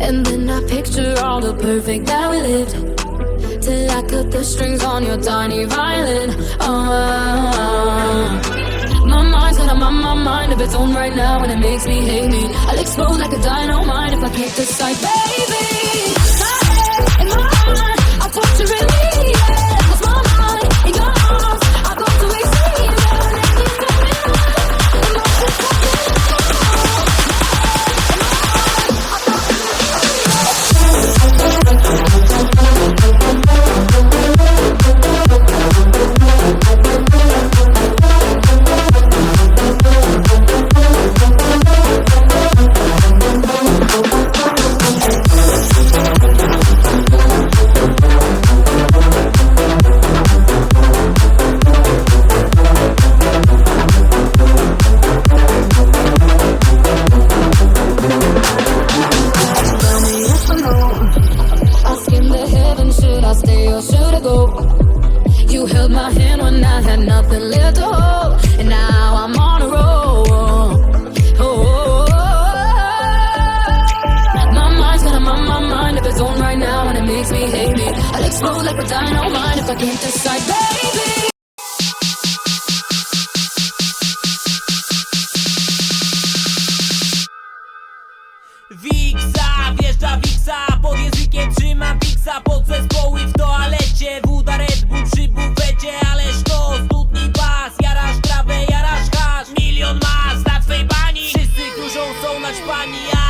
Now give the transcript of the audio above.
And then I picture all the perfect that we lived. Till I cut the strings on your tiny violin. Oh, my mind's got a my, my mind of its own right now, and it makes me hate me. I'll explode like a dynamite if I can't decide, baby. Or should go? You held my hand when I had nothing left to hold, and now I'm on a roll. Oh, oh, oh. my mind's got a my, mind of its own right now, and it makes me hate me. I'll explode like a dynamite if I can't decide, baby. Wiksa, wjeżdża Wiksa Pod Jarasz trawę, jarasz